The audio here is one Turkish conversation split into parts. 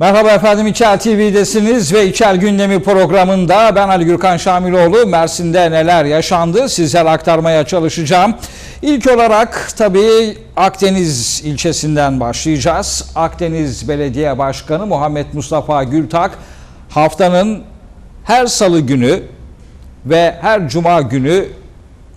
Merhaba efendim İçer TV'desiniz ve İçer Gündemi programında ben Ali Gürkan Şamiloğlu Mersin'de neler yaşandı sizlere aktarmaya çalışacağım. İlk olarak tabii Akdeniz ilçesinden başlayacağız. Akdeniz Belediye Başkanı Muhammed Mustafa Gültak haftanın her salı günü ve her cuma günü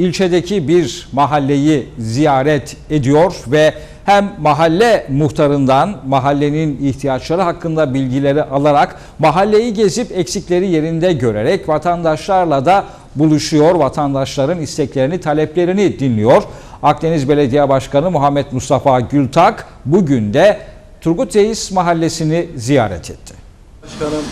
ilçedeki bir mahalleyi ziyaret ediyor ve hem mahalle muhtarından mahallenin ihtiyaçları hakkında bilgileri alarak mahalleyi gezip eksikleri yerinde görerek vatandaşlarla da buluşuyor. Vatandaşların isteklerini, taleplerini dinliyor. Akdeniz Belediye Başkanı Muhammed Mustafa Gültak bugün de Turgut Reis mahallesini ziyaret etti. Başkanım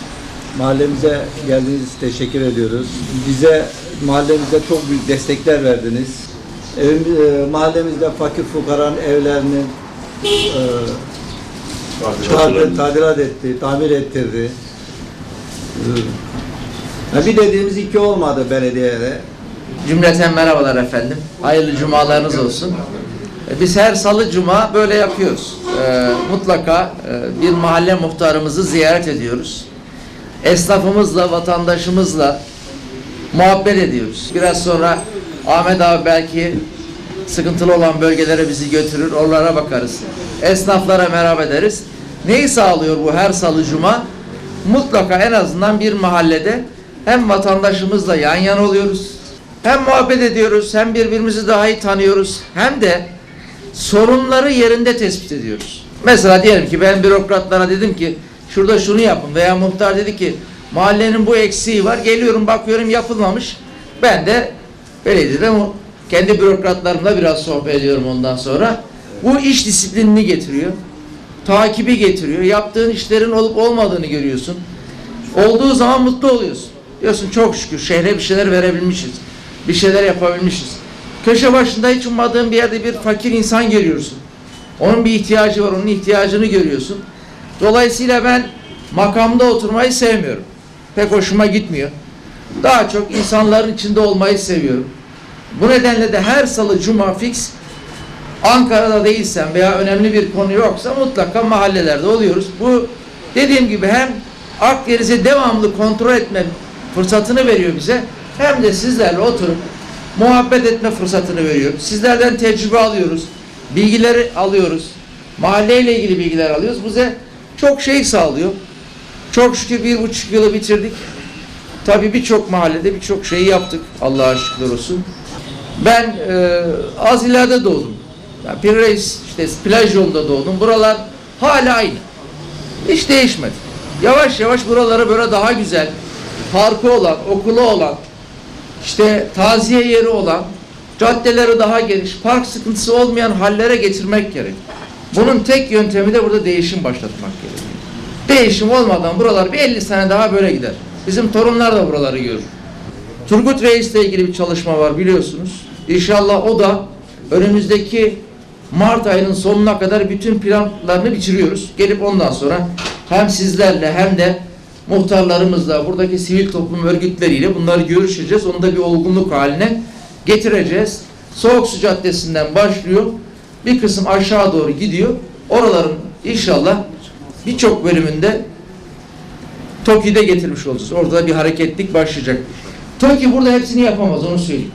mahallemize geldiğiniz için teşekkür ediyoruz. Bize mahallemizde çok büyük destekler verdiniz. Evim, e, mahallemizde fakir fukaranın evlerini e, tadilat, tadilat etti, tamir ettirdi. E, bir dediğimiz iki olmadı belediyede. Cümleten merhabalar efendim. Hayırlı cumalarınız olsun. E, Biz her salı cuma böyle yapıyoruz. Ee, mutlaka e, bir mahalle muhtarımızı ziyaret ediyoruz. Esnafımızla, vatandaşımızla muhabbet ediyoruz. Biraz sonra Ahmet abi belki sıkıntılı olan bölgelere bizi götürür, oralara bakarız. Esnaflara merhaba ederiz. Neyi sağlıyor bu her salı cuma? Mutlaka en azından bir mahallede hem vatandaşımızla yan yana oluyoruz, hem muhabbet ediyoruz, hem birbirimizi daha iyi tanıyoruz, hem de sorunları yerinde tespit ediyoruz. Mesela diyelim ki ben bürokratlara dedim ki şurada şunu yapın veya muhtar dedi ki mahallenin bu eksiği var. Geliyorum bakıyorum yapılmamış. Ben de belediyede kendi bürokratlarımla biraz sohbet ediyorum ondan sonra. Bu iş disiplinini getiriyor. Takibi getiriyor. Yaptığın işlerin olup olmadığını görüyorsun. Olduğu zaman mutlu oluyorsun. Diyorsun çok şükür şehre bir şeyler verebilmişiz. Bir şeyler yapabilmişiz. Köşe başında hiç ummadığın bir yerde bir fakir insan görüyorsun. Onun bir ihtiyacı var, onun ihtiyacını görüyorsun. Dolayısıyla ben makamda oturmayı sevmiyorum. Pek hoşuma gitmiyor. Daha çok insanların içinde olmayı seviyorum. Bu nedenle de her salı cuma fix Ankara'da değilsem veya önemli bir konu yoksa mutlaka mahallelerde oluyoruz. Bu dediğim gibi hem Akdeniz'i devamlı kontrol etme fırsatını veriyor bize hem de sizlerle oturup muhabbet etme fırsatını veriyor. Sizlerden tecrübe alıyoruz. Bilgileri alıyoruz. Mahalleyle ilgili bilgiler alıyoruz. Bize çok şey sağlıyor. Çok şükür bir buçuk yılı bitirdik. Tabii birçok mahallede birçok şeyi yaptık. Allah'a şükürler olsun. Ben e, az ileride doğdum. Yani Pir Reis, işte plaj yolunda doğdum. Buralar hala aynı. Hiç değişmedi. Yavaş yavaş buraları böyle daha güzel, parkı olan, okulu olan, işte taziye yeri olan, caddeleri daha geniş, park sıkıntısı olmayan hallere getirmek gerek. Bunun tek yöntemi de burada değişim başlatmak gerekiyor. Değişim olmadan buralar bir 50 sene daha böyle gider. Bizim torunlar da buraları görür. Turgut Reis'le ilgili bir çalışma var biliyorsunuz. İnşallah o da önümüzdeki Mart ayının sonuna kadar bütün planlarını bitiriyoruz. Gelip ondan sonra hem sizlerle hem de muhtarlarımızla, buradaki sivil toplum örgütleriyle bunları görüşeceğiz. Onu da bir olgunluk haline getireceğiz. Soğuk Su Caddesi'nden başlıyor. Bir kısım aşağı doğru gidiyor. Oraların inşallah birçok bölümünde TOKİ'de getirmiş olacağız. Orada bir hareketlik başlayacak. TOKİ burada hepsini yapamaz onu söyleyeyim.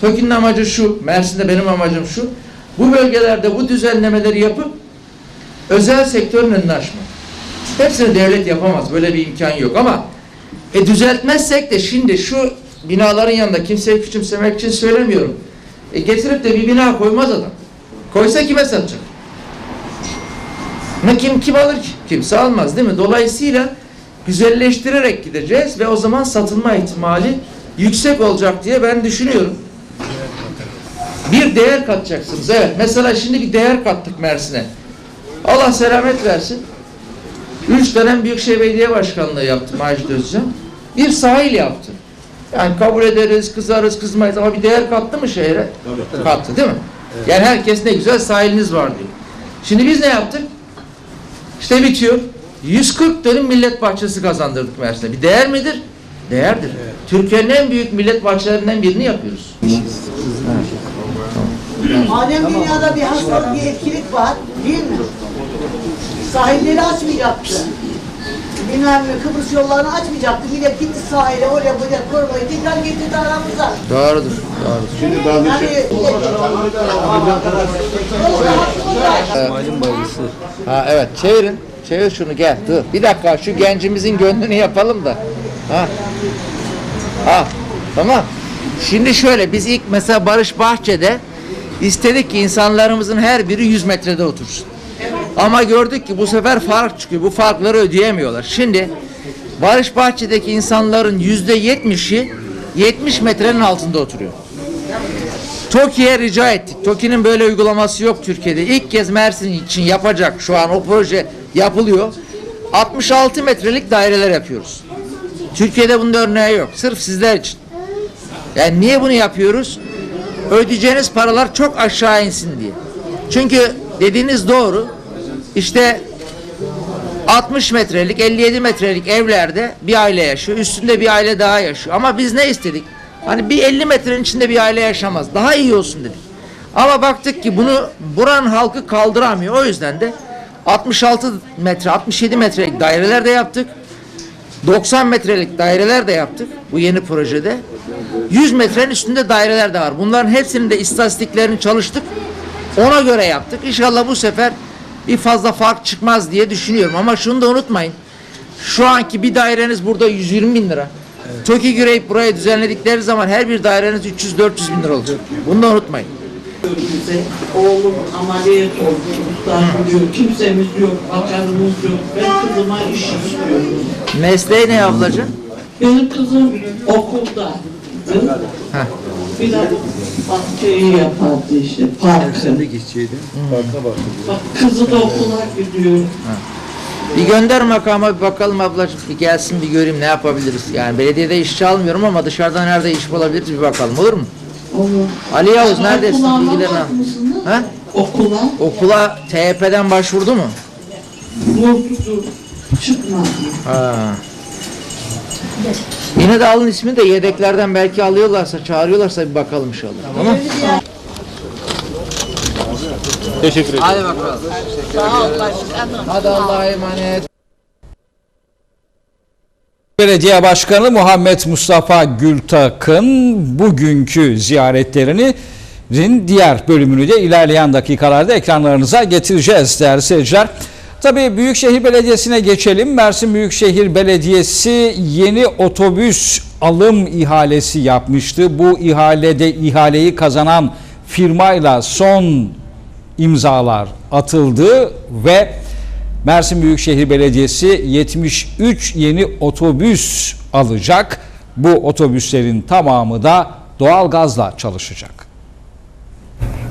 TOKİ'nin amacı şu, Mersin'de benim amacım şu. Bu bölgelerde bu düzenlemeleri yapıp özel sektörün önünü açmak. Hepsini devlet yapamaz. Böyle bir imkan yok ama e, düzeltmezsek de şimdi şu binaların yanında kimseyi küçümsemek için söylemiyorum. E, getirip de bir bina koymaz adam. Koysa kime satacak? Ne kim kim alır ki? Kimse almaz değil mi? Dolayısıyla güzelleştirerek gideceğiz ve o zaman satılma ihtimali yüksek olacak diye ben düşünüyorum. Bir değer katacaksınız. Evet. Mesela şimdi bir değer kattık Mersin'e. Allah selamet versin. Üç dönem Büyükşehir Belediye Başkanlığı yaptı Macit Özcan. Bir sahil yaptı. Yani kabul ederiz, kızarız, kızmayız ama bir değer kattı mı şehre? Kattı değil mi? Yani herkes ne güzel sahiliniz var diyor. Şimdi biz ne yaptık? İşte bitiyor. 140 dönüm millet bahçesi kazandırdık Mersin'e. Bir değer midir? Değerdir. Türkiye'nin en büyük millet bahçelerinden birini yapıyoruz. Madem dünyada bir hastalık, bir etkilik var, değil mi? Sahilleri açmayacaktı. Bilmem Kıbrıs yollarını açmayacaktı. Millet gitti sahile oraya buraya korumayı tekrar getirdi aramıza. Doğrudur. Doğrudur. Yani Malum bacısı. Ha evet çevirin. Çevir şunu gel. Dur. Bir dakika şu gencimizin gönlünü yapalım da. Ha. Ha. Tamam. Şimdi şöyle biz ilk mesela Barış Bahçe'de istedik ki insanlarımızın her biri 100 metrede otursun. Ama gördük ki bu sefer fark çıkıyor. Bu farkları ödeyemiyorlar. Şimdi Barış Bahçe'deki insanların yüzde yetmişi 70 metrenin altında oturuyor. TOKİ'ye rica ettik. TOKİ'nin böyle uygulaması yok Türkiye'de. İlk kez Mersin için yapacak şu an o proje yapılıyor. 66 metrelik daireler yapıyoruz. Türkiye'de bunun örneği yok. Sırf sizler için. Yani niye bunu yapıyoruz? Ödeyeceğiniz paralar çok aşağı insin diye. Çünkü dediğiniz doğru. İşte 60 metrelik, 57 metrelik evlerde bir aile yaşıyor. Üstünde bir aile daha yaşıyor. Ama biz ne istedik? Hani bir 50 metrenin içinde bir aile yaşamaz. Daha iyi olsun dedik. Ama baktık ki bunu buranın halkı kaldıramıyor. O yüzden de 66 metre, 67 metrelik daireler de yaptık. 90 metrelik daireler de yaptık bu yeni projede. 100 metrenin üstünde daireler de var. Bunların hepsinin de istatistiklerini çalıştık. Ona göre yaptık. İnşallah bu sefer bir fazla fark çıkmaz diye düşünüyorum. Ama şunu da unutmayın. Şu anki bir daireniz burada 120 bin lira. TOKİ gireyip burayı düzenledikleri zaman her bir daireniz 300-400 bin lira olacak. Bunu da unutmayın. Oğlum ameliyat oldu. Kimsemiz yok, bakanımız yok. Ben kızıma iş istiyorum. Mesleği ne ablacığım? Benim kızım okulda. Bir de bahçeyi yapardı işte, parkı. Ne gideceydin? Farka bak. Bak kızı da okula gidiyor. Bir gönder makama bir bakalım ablacığım. Bir gelsin bir göreyim ne yapabiliriz. Yani belediyede işçi almıyorum ama dışarıda nerede iş bulabiliriz bir bakalım olur mu? Olur. Ali Yavuz Ama neredesin? okula Bilgilerini al. Ha? Okula Okula TYP'den başvurdu mu? vurdudu, çıkmadı. Ha. Yine de alın ismini de yedeklerden belki alıyorlarsa, çağırıyorlarsa bir bakalım inşallah. Tamam. Teşekkür ederim. Hadi bakalım. Hadi Allah'a emanet. Belediye Başkanı Muhammed Mustafa Gültak'ın bugünkü ziyaretlerini diğer bölümünü de ilerleyen dakikalarda ekranlarınıza getireceğiz değerli seyirciler. Tabii Büyükşehir Belediyesi'ne geçelim. Mersin Büyükşehir Belediyesi yeni otobüs alım ihalesi yapmıştı. Bu ihalede ihaleyi kazanan firmayla son imzalar atıldı ve Mersin Büyükşehir Belediyesi 73 yeni otobüs alacak. Bu otobüslerin tamamı da doğalgazla çalışacak.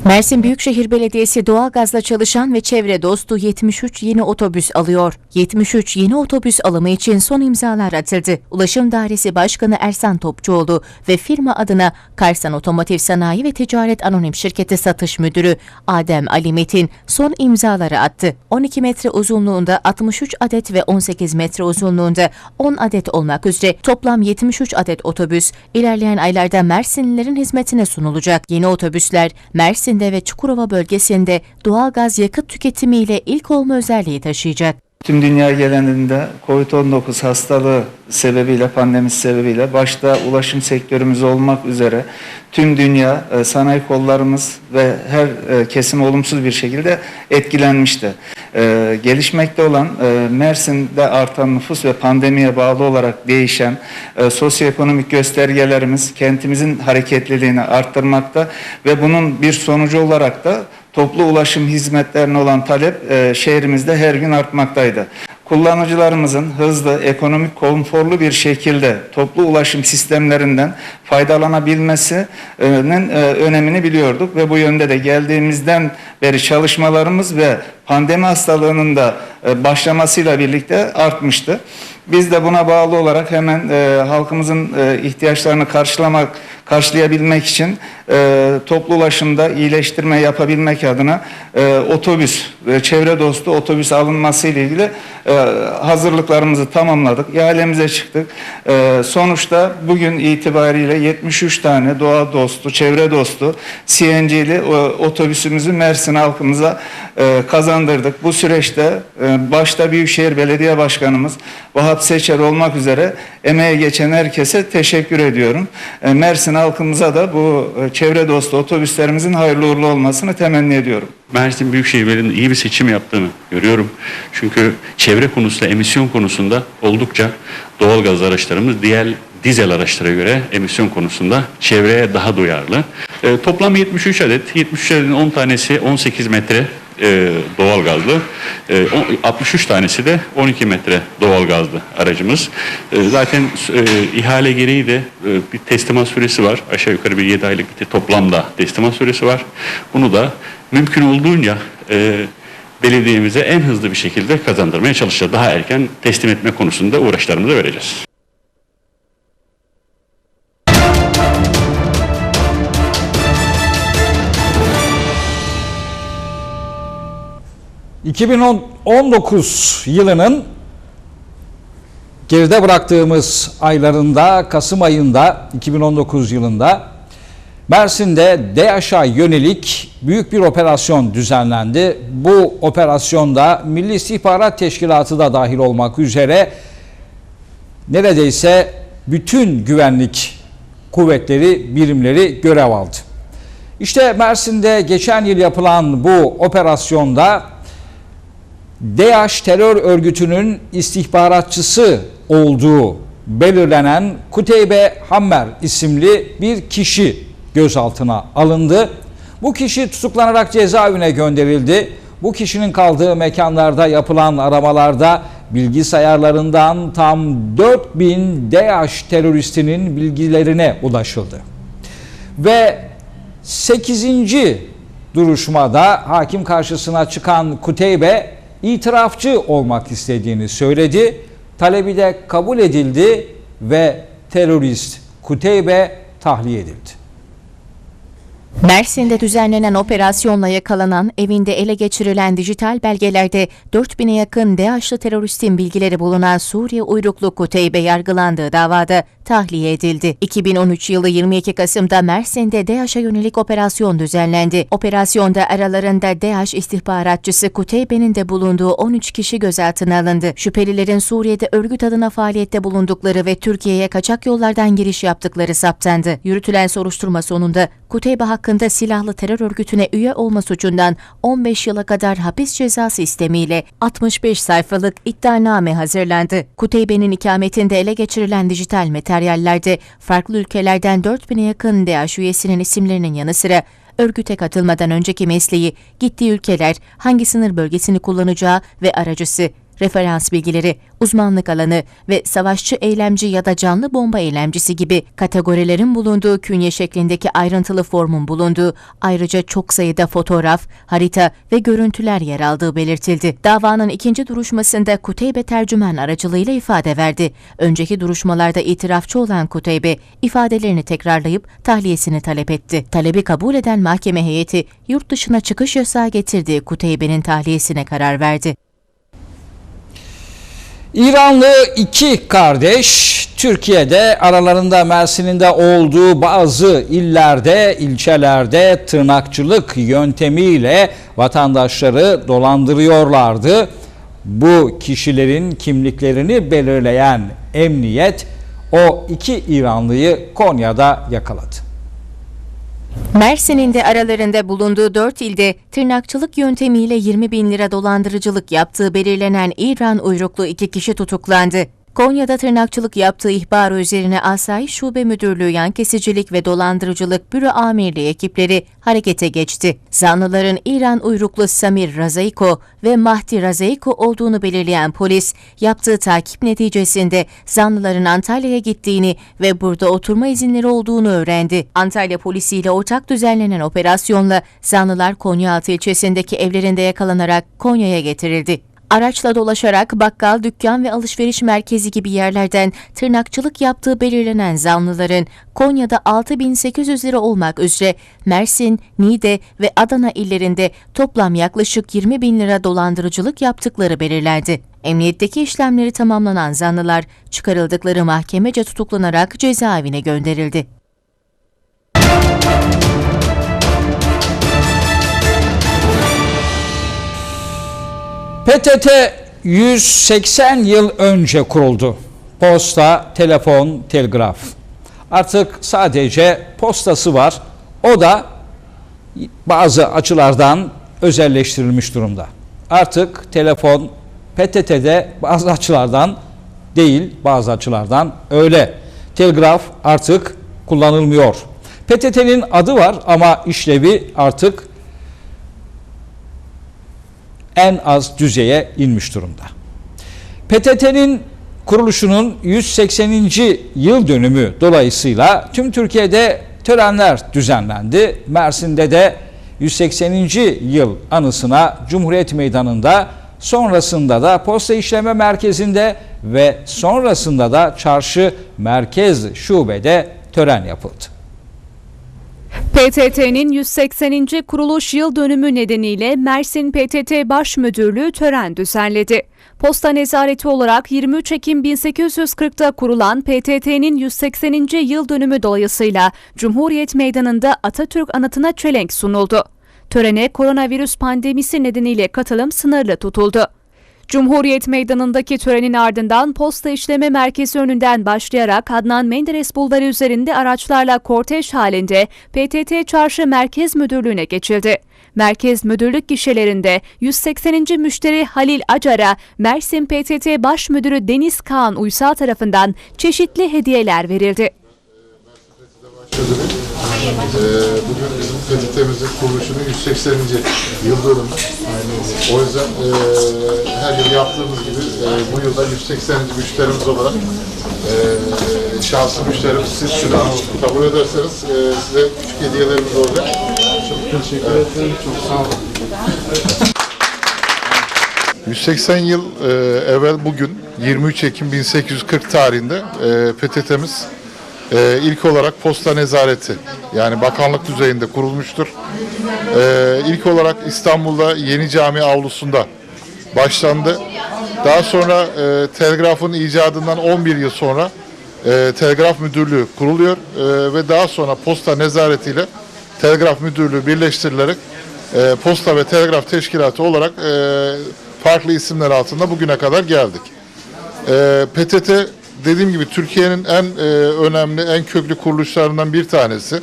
Mersin Büyükşehir Belediyesi doğalgazla çalışan ve çevre dostu 73 yeni otobüs alıyor. 73 yeni otobüs alımı için son imzalar atıldı. Ulaşım Dairesi Başkanı Ersan Topçuoğlu ve firma adına Karsan Otomotiv Sanayi ve Ticaret Anonim Şirketi Satış Müdürü Adem Ali Metin son imzaları attı. 12 metre uzunluğunda 63 adet ve 18 metre uzunluğunda 10 adet olmak üzere toplam 73 adet otobüs ilerleyen aylarda Mersinlilerin hizmetine sunulacak. Yeni otobüsler Mersin'de ve Çukurova bölgesinde doğal gaz yakıt tüketimiyle ilk olma özelliği taşıyacak. Tüm dünya genelinde COVID-19 hastalığı sebebiyle, pandemisi sebebiyle başta ulaşım sektörümüz olmak üzere tüm dünya e, sanayi kollarımız ve her e, kesim olumsuz bir şekilde etkilenmişti. E, gelişmekte olan e, Mersin'de artan nüfus ve pandemiye bağlı olarak değişen e, sosyoekonomik göstergelerimiz kentimizin hareketliliğini arttırmakta ve bunun bir sonucu olarak da toplu ulaşım hizmetlerine olan talep e, şehrimizde her gün artmaktaydı. Kullanıcılarımızın hızlı, ekonomik, konforlu bir şekilde toplu ulaşım sistemlerinden faydalanabilmesinin e, önemini biliyorduk ve bu yönde de geldiğimizden beri çalışmalarımız ve pandemi hastalığının da e, başlamasıyla birlikte artmıştı. Biz de buna bağlı olarak hemen e, halkımızın e, ihtiyaçlarını karşılamak, karşılayabilmek için e, toplu ulaşımda iyileştirme yapabilmek adına e, otobüs ve çevre dostu otobüs alınması ile ilgili e, hazırlıklarımızı tamamladık. İhalemize çıktık. E, sonuçta bugün itibariyle 73 tane doğa dostu, çevre dostu CNG'li o, otobüsümüzü Mersin halkımıza e, kazandırdık. Bu süreçte e, başta Büyükşehir Belediye Başkanımız Vahap Seçer olmak üzere emeğe geçen herkese teşekkür ediyorum. E, Mersin halkımıza da bu e, çevre dostu otobüslerimizin hayırlı uğurlu olmasını temenni ediyorum. Mersin Büyükşehir Belediye'nin iyi bir seçim yaptığını görüyorum. Çünkü çevre konusunda, emisyon konusunda oldukça doğal gaz araçlarımız diğer dizel araçlara göre emisyon konusunda çevreye daha duyarlı. E, toplam 73 adet, 73 adetin 10 tanesi 18 metre e, doğal gazlı, e, on- 63 tanesi de 12 metre doğal gazlı aracımız. E, zaten e, ihale gereği de e, bir teslimat süresi var. Aşağı yukarı bir 7 aylık bir toplamda teslimat süresi var. Bunu da mümkün olduğunca e, belediyemize en hızlı bir şekilde kazandırmaya çalışacağız. Daha erken teslim etme konusunda uğraşlarımızı vereceğiz. ...2019 yılının geride bıraktığımız aylarında, Kasım ayında, 2019 yılında Mersin'de DAEŞ'a yönelik büyük bir operasyon düzenlendi. Bu operasyonda Milli İstihbarat Teşkilatı da dahil olmak üzere neredeyse bütün güvenlik kuvvetleri, birimleri görev aldı. İşte Mersin'de geçen yıl yapılan bu operasyonda DAEŞ terör örgütünün istihbaratçısı olduğu belirlenen Kuteybe Hammer isimli bir kişi gözaltına alındı. Bu kişi tutuklanarak cezaevine gönderildi. Bu kişinin kaldığı mekanlarda yapılan aramalarda bilgisayarlarından tam 4000 DAEŞ teröristinin bilgilerine ulaşıldı. Ve 8. duruşmada hakim karşısına çıkan Kuteybe itirafçı olmak istediğini söyledi. Talebi de kabul edildi ve terörist Kuteybe tahliye edildi. Mersin'de düzenlenen operasyonla yakalanan, evinde ele geçirilen dijital belgelerde 4000'e yakın DAEŞ'lı teröristin bilgileri bulunan Suriye uyruklu Kuteybe yargılandığı davada tahliye edildi. 2013 yılı 22 Kasım'da Mersin'de DAEŞ'e yönelik operasyon düzenlendi. Operasyonda aralarında DAEŞ istihbaratçısı Kuteybe'nin de bulunduğu 13 kişi gözaltına alındı. Şüphelilerin Suriye'de örgüt adına faaliyette bulundukları ve Türkiye'ye kaçak yollardan giriş yaptıkları saptandı. Yürütülen soruşturma sonunda Kuteybe hakkında silahlı terör örgütüne üye olma suçundan 15 yıla kadar hapis cezası istemiyle 65 sayfalık iddianame hazırlandı. Kuteybe'nin ikametinde ele geçirilen dijital materyallerde farklı ülkelerden 4000'e yakın DAEŞ üyesinin isimlerinin yanı sıra örgüte katılmadan önceki mesleği, gittiği ülkeler, hangi sınır bölgesini kullanacağı ve aracısı, referans bilgileri, uzmanlık alanı ve savaşçı eylemci ya da canlı bomba eylemcisi gibi kategorilerin bulunduğu künye şeklindeki ayrıntılı formun bulunduğu, ayrıca çok sayıda fotoğraf, harita ve görüntüler yer aldığı belirtildi. Davanın ikinci duruşmasında Kuteybe tercüman aracılığıyla ifade verdi. Önceki duruşmalarda itirafçı olan Kuteybe, ifadelerini tekrarlayıp tahliyesini talep etti. Talebi kabul eden mahkeme heyeti, yurt dışına çıkış yasağı getirdiği Kuteybe'nin tahliyesine karar verdi. İranlı iki kardeş Türkiye'de aralarında Mersin'in de olduğu bazı illerde, ilçelerde tırnakçılık yöntemiyle vatandaşları dolandırıyorlardı. Bu kişilerin kimliklerini belirleyen emniyet o iki İranlıyı Konya'da yakaladı. Mersin'in de aralarında bulunduğu 4 ilde tırnakçılık yöntemiyle 20 bin lira dolandırıcılık yaptığı belirlenen İran uyruklu iki kişi tutuklandı. Konya'da tırnakçılık yaptığı ihbarı üzerine Asayiş Şube Müdürlüğü Yan Kesicilik ve Dolandırıcılık Büro Amirliği ekipleri harekete geçti. Zanlıların İran uyruklu Samir Razaiko ve Mahdi Razaiko olduğunu belirleyen polis, yaptığı takip neticesinde zanlıların Antalya'ya gittiğini ve burada oturma izinleri olduğunu öğrendi. Antalya polisiyle ortak düzenlenen operasyonla zanlılar Konyaaltı ilçesindeki evlerinde yakalanarak Konya'ya getirildi. Araçla dolaşarak bakkal, dükkan ve alışveriş merkezi gibi yerlerden tırnakçılık yaptığı belirlenen zanlıların Konya'da 6800 lira olmak üzere Mersin, Niğde ve Adana illerinde toplam yaklaşık 20 bin lira dolandırıcılık yaptıkları belirlendi. Emniyetteki işlemleri tamamlanan zanlılar çıkarıldıkları mahkemece tutuklanarak cezaevine gönderildi. PTT 180 yıl önce kuruldu. Posta, telefon, telgraf. Artık sadece postası var. O da bazı açılardan özelleştirilmiş durumda. Artık telefon PTT'de bazı açılardan değil, bazı açılardan öyle. Telgraf artık kullanılmıyor. PTT'nin adı var ama işlevi artık en az düzeye inmiş durumda. PTT'nin kuruluşunun 180. yıl dönümü dolayısıyla tüm Türkiye'de törenler düzenlendi. Mersin'de de 180. yıl anısına Cumhuriyet Meydanı'nda sonrasında da Posta İşleme Merkezi'nde ve sonrasında da Çarşı Merkez Şube'de tören yapıldı. PTT'nin 180. kuruluş yıl dönümü nedeniyle Mersin PTT Baş Müdürlüğü tören düzenledi. Posta nezareti olarak 23 Ekim 1840'da kurulan PTT'nin 180. yıl dönümü dolayısıyla Cumhuriyet Meydanı'nda Atatürk anıtına çelenk sunuldu. Törene koronavirüs pandemisi nedeniyle katılım sınırlı tutuldu. Cumhuriyet Meydanı'ndaki törenin ardından Posta İşleme Merkezi önünden başlayarak Adnan Menderes Bulvarı üzerinde araçlarla kortej halinde PTT Çarşı Merkez Müdürlüğü'ne geçildi. Merkez Müdürlük gişelerinde 180. müşteri Halil Acar'a Mersin PTT Baş Müdürü Deniz Kaan Uysal tarafından çeşitli hediyeler verildi. Ee, bugün bizim PTT'mizin kuruluşunun 180. yıl dönümü. O yüzden e, her yıl yaptığımız gibi e, bu yılda 180. müşterimiz olarak e, şanslı müşterimiz siz şunu kabul ederseniz e, size küçük hediyelerimiz olacak. Çok teşekkür ederim. Çok sağ olun. 180 yıl e, evvel bugün 23 Ekim 1840 tarihinde e, PTT'miz e, ilk olarak posta nezareti yani bakanlık düzeyinde kurulmuştur. E, ilk olarak İstanbul'da Yeni Cami avlusunda başlandı. Daha sonra e, telgrafın icadından 11 yıl sonra e, telgraf müdürlüğü kuruluyor e, ve daha sonra posta nezaretiyle telgraf müdürlüğü birleştirilerek e, posta ve telgraf teşkilatı olarak e, farklı isimler altında bugüne kadar geldik. E, PTT dediğim gibi Türkiye'nin en e, önemli, en köklü kuruluşlarından bir tanesi.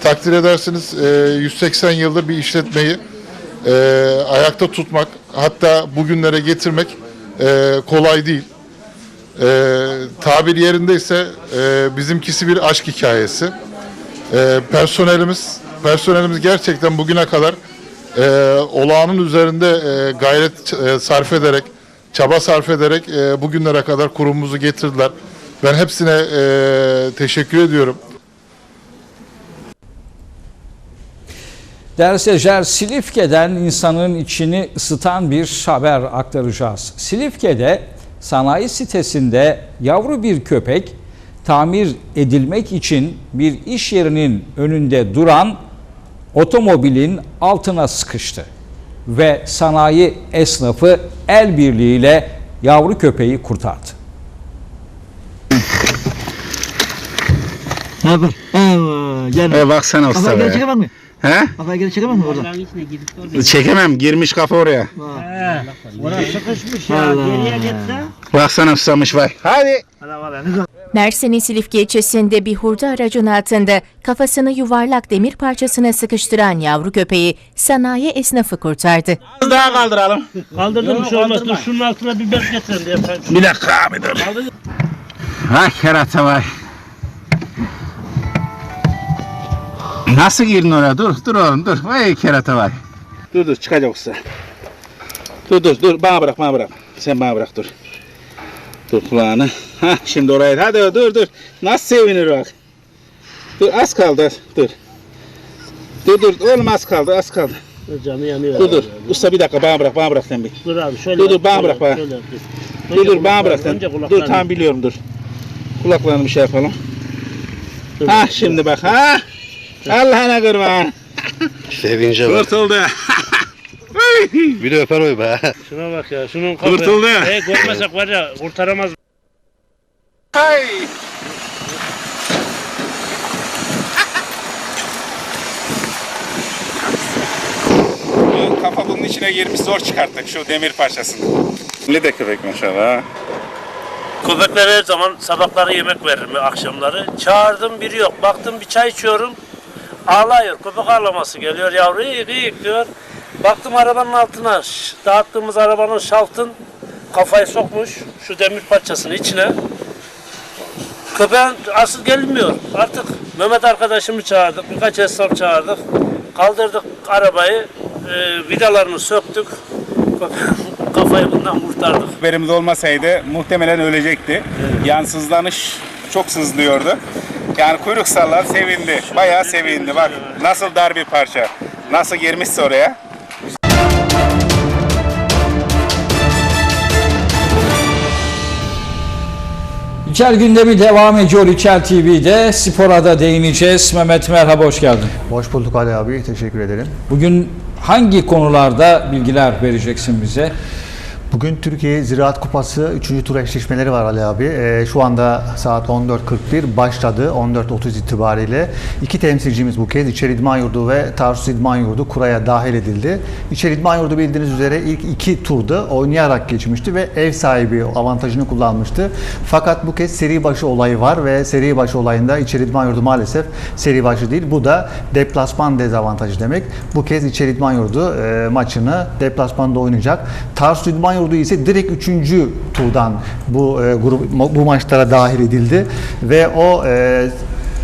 Takdir edersiniz e, 180 yıldır bir işletmeyi e, ayakta tutmak, hatta bugünlere getirmek e, kolay değil. E, tabir yerindeyse e, bizimkisi bir aşk hikayesi. E, personelimiz, personelimiz gerçekten bugüne kadar e, olağanın üzerinde e, gayret e, sarf ederek, çaba sarf ederek e, bugünlere kadar kurumumuzu getirdiler. Ben hepsine e, teşekkür ediyorum. Değerli seyirciler, Silifke'den insanın içini ısıtan bir haber aktaracağız. Silifke'de sanayi sitesinde yavru bir köpek tamir edilmek için bir iş yerinin önünde duran otomobilin altına sıkıştı. Ve sanayi esnafı el birliğiyle yavru köpeği kurtardı. Ne haber? Aa, gel. E baksana usta Kafayı geri be. mi? He? Kafayı geri çekemem mi orada? Çekemem. Girmiş kafa oraya. Orası sıkışmış ya. Geriye gitse. Baksana ustamış vay. Hadi. Mersin'in Silifke ilçesinde bir hurda aracın altında kafasını yuvarlak demir parçasına sıkıştıran yavru köpeği sanayi esnafı kurtardı. Az daha kaldıralım. Kaldırdım bir şey olmaz. Dur şunun altına bir bez getirin diye. Bir dakika abi dur. Vay kerata vay. Nasıl girdin oraya? Dur, dur oğlum dur. Vay kerata vay. Dur dur çıkacak usta. Dur dur dur bana bırak bana bırak. Sen bana bırak dur. Dur kulağını. Hah şimdi oraya hadi dur dur. Nasıl sevinir bak. Dur az kaldı dur. Dur dur oğlum az kaldı az kaldı. Canı yanıyor. Dur dur. Usta bir dakika bana bırak bana bırak sen bir. Dur abi şöyle. Dur dur bana bırak bana. Dur dur bana bırak sen. Dur tamam biliyorum dur. Kulaklarını bir şey yapalım. Dur, Ha dur. şimdi bak ha. Allah'ına kurban. Sevince bak. Kurtuldu. Bir de öper oy be. Şuna bak ya. Şunun kafayı. Kurtuldu. E, görmesek var ya kurtaramaz. Hay. Kafa bunun içine girmiş zor çıkarttık şu demir parçasını. Ne de köpek maşallah. Köpeklere her zaman sabahları yemek veririm akşamları. Çağırdım biri yok. Baktım bir çay içiyorum. Ağlıyor. Köpek ağlaması geliyor yavru iyi iyi diyor. Baktım arabanın altına dağıttığımız arabanın şaltın kafayı sokmuş şu demir parçasının içine. Köpeğin asıl gelmiyor. Artık Mehmet arkadaşımı çağırdık. Birkaç esnaf çağırdık. Kaldırdık arabayı. E, vidalarını söktük. Kafayı bundan kurtardık. Haberimiz olmasaydı muhtemelen ölecekti. Yani sızlanış çok sızlıyordu. Yani kuyruk sallar sevindi. Bayağı sevindi. Bak nasıl dar bir parça. Nasıl girmişse oraya. İçer gündemi devam ediyor İçer TV'de. Spora da değineceğiz. Mehmet merhaba, hoş geldin. Hoş bulduk Ali abi. Teşekkür ederim. Bugün hangi konularda bilgiler vereceksin bize? Bugün Türkiye Ziraat Kupası 3. tur eşleşmeleri var Ali abi. Ee, şu anda saat 14.41 başladı. 14.30 itibariyle. iki temsilcimiz bu kez İçeri İdman Yurdu ve Tarsus İdman Yurdu kuraya dahil edildi. İçeri İdman Yurdu bildiğiniz üzere ilk iki turda oynayarak geçmişti ve ev sahibi avantajını kullanmıştı. Fakat bu kez seri başı olayı var ve seri başı olayında İçeri İdman Yurdu maalesef seri başı değil. Bu da deplasman dezavantajı demek. Bu kez İçeri İdman Yurdu e, maçını deplasmanda oynayacak. Tarsus İdman Yurdu ise direkt 3. turdan bu e, grup bu maçlara dahil edildi ve o e,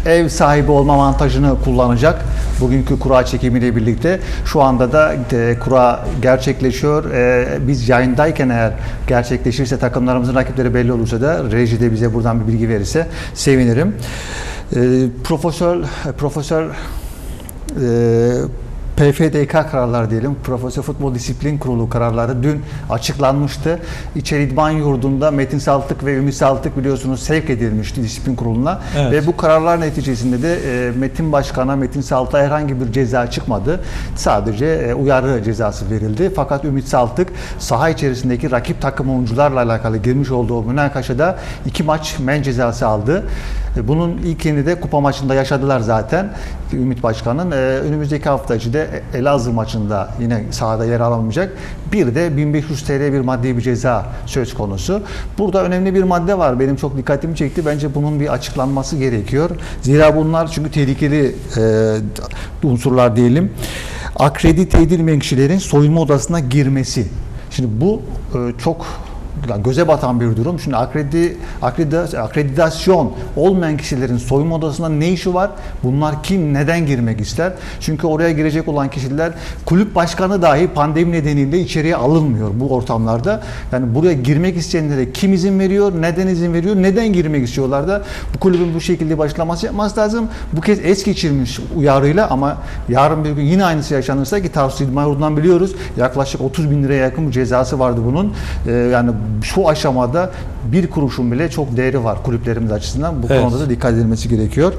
ev sahibi olma avantajını kullanacak. Bugünkü kura çekimiyle birlikte şu anda da e, kura gerçekleşiyor. E, biz yayındayken eğer gerçekleşirse takımlarımızın rakipleri belli olursa da rejide bize buradan bir bilgi verirse sevinirim. E, profesör profesör e, PFDK kararları diyelim, Profesör Futbol Disiplin Kurulu kararları dün açıklanmıştı. İçeri İdman Yurdu'nda Metin Saltık ve Ümit Saltık biliyorsunuz sevk edilmişti disiplin kuruluna. Evet. Ve bu kararlar neticesinde de e, Metin Başkan'a, Metin Saltık'a herhangi bir ceza çıkmadı. Sadece e, uyarı cezası verildi. Fakat Ümit Saltık saha içerisindeki rakip takım oyuncularla alakalı girmiş olduğu münakaşada iki maç men cezası aldı. E, Bunun ilkini de kupa maçında yaşadılar zaten. Ümit Başkan'ın e, önümüzdeki hafta içi de Elazığ maçında yine sahada yer alamayacak. Bir de 1500 TL bir maddi bir ceza söz konusu. Burada önemli bir madde var. Benim çok dikkatimi çekti. Bence bunun bir açıklanması gerekiyor. Zira bunlar çünkü tehlikeli e, unsurlar diyelim. Akredite edilmeyen kişilerin soyunma odasına girmesi. Şimdi bu e, çok yani göze batan bir durum. Şimdi akredi, akredi, akreditasyon olmayan kişilerin soyunma odasında ne işi var? Bunlar kim, neden girmek ister? Çünkü oraya girecek olan kişiler kulüp başkanı dahi pandemi nedeniyle içeriye alınmıyor bu ortamlarda. Yani buraya girmek isteyenlere kim izin veriyor, neden izin veriyor, neden girmek istiyorlar da bu kulübün bu şekilde başlaması yapması lazım. Bu kez es geçirmiş uyarıyla ama yarın bir gün yine aynısı yaşanırsa ki Tarsus İdman biliyoruz yaklaşık 30 bin liraya yakın bir cezası vardı bunun. Ee, yani şu aşamada bir kuruşun bile çok değeri var kulüplerimiz açısından. Bu Evet. konuda da dikkat edilmesi gerekiyor.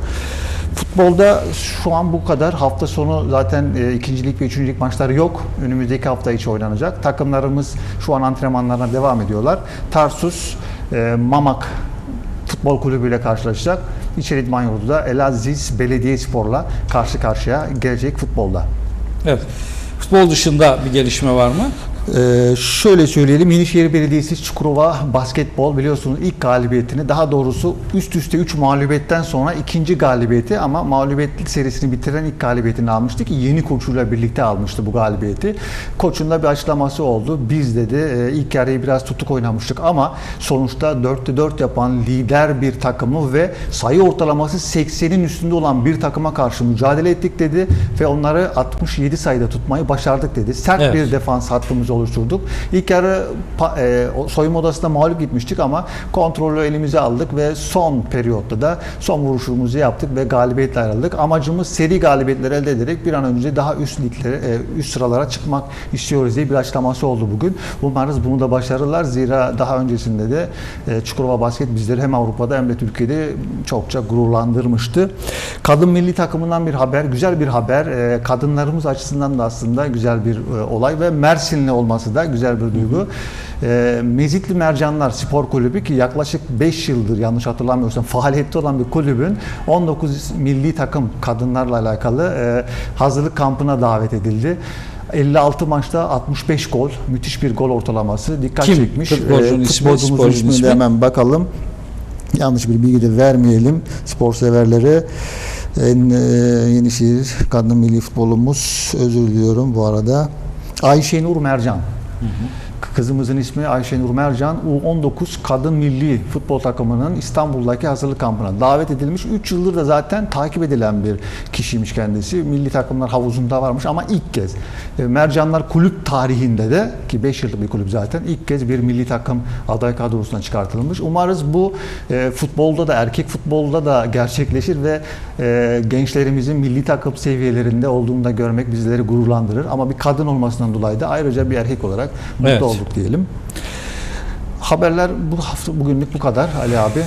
Futbolda şu an bu kadar. Hafta sonu zaten e, ikincilik ve üçüncülük maçları yok. Önümüzdeki hafta içi oynanacak. Takımlarımız şu an antrenmanlarına devam ediyorlar. Tarsus, e, Mamak Futbol Kulübü ile karşılaşacak. İçeri İdman Yurdu da Elaziz Belediyespor'la karşı karşıya gelecek futbolda. Evet. Futbol dışında bir gelişme var mı? Ee, şöyle söyleyelim Yenişehir Belediyesi Çukurova basketbol biliyorsunuz ilk galibiyetini daha doğrusu üst üste 3 mağlubiyetten sonra ikinci galibiyeti ama mağlubiyetlik serisini bitiren ilk galibiyetini almıştı ki yeni koçuyla birlikte almıştı bu galibiyeti. Koçun da bir açıklaması oldu. Biz dedi e, ilk yarıyı biraz tutuk oynamıştık ama sonuçta 4'te 4 yapan lider bir takımı ve sayı ortalaması 80'in üstünde olan bir takıma karşı mücadele ettik dedi ve onları 67 sayıda tutmayı başardık dedi. Sert Evet. bir defans hattımız oldu oluşturduk. İlk yarı e, soyunma odasında mağlup gitmiştik ama kontrolü elimize aldık ve son periyotta da son vuruşumuzu yaptık ve galibiyetle ayrıldık. Amacımız seri galibiyetler elde ederek bir an önce daha üst liglere, e, üst sıralara çıkmak istiyoruz diye bir açıklaması oldu bugün. Umarız bunu da başarırlar. Zira daha öncesinde de e, Çukurova Basket bizleri hem Avrupa'da hem de Türkiye'de çokça gururlandırmıştı. Kadın milli takımından bir haber, güzel bir haber. E, Kadınlarımız açısından da aslında güzel bir e, olay ve Mersinli olması da güzel bir duygu. E, Mezitli Mercanlar Spor Kulübü ki yaklaşık 5 yıldır yanlış hatırlamıyorsam faaliyette olan bir kulübün 19 milli takım kadınlarla alakalı e, hazırlık kampına davet edildi. 56 maçta 65 gol, müthiş bir gol ortalaması dikkat Kim? çekmiş. Futbolcunun E, ismi, sporcunun ismi? hemen bakalım. Yanlış bir bilgi de vermeyelim spor severlere. En e, yeni şehir kadın milli futbolumuz özür diliyorum bu arada. Ayşe Nur Mercan. Kızımızın ismi Ayşe Nur Mercan. U19 kadın milli futbol takımının İstanbul'daki hazırlık kampına davet edilmiş. 3 yıldır da zaten takip edilen bir kişiymiş kendisi. Milli takımlar havuzunda varmış ama ilk kez e, Mercanlar kulüp tarihinde de ki 5 yıllık bir kulüp zaten ilk kez bir milli takım aday kadrosuna çıkartılmış. Umarız bu e, futbolda da erkek futbolda da gerçekleşir ve e, gençlerimizin milli takım seviyelerinde olduğunu da görmek bizleri gururlandırır. Ama bir kadın olmasından dolayı da ayrıca bir erkek olarak mutlu Evet. olduk diyelim. Haberler bu hafta bugünlük bu kadar Ali abi.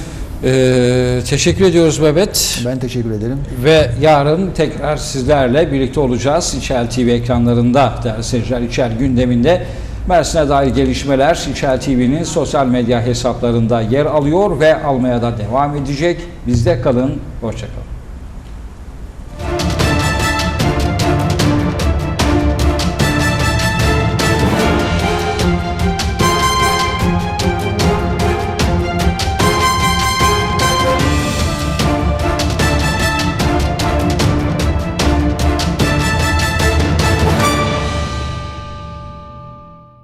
Ee, teşekkür ediyoruz Mehmet. Ben teşekkür ederim. Ve yarın tekrar sizlerle birlikte olacağız. İçel TV ekranlarında değerli seyirciler İçel gündeminde Mersin'e dair gelişmeler İçel TV'nin sosyal medya hesaplarında yer alıyor ve almaya da devam edecek. Bizde kalın, hoşçakalın.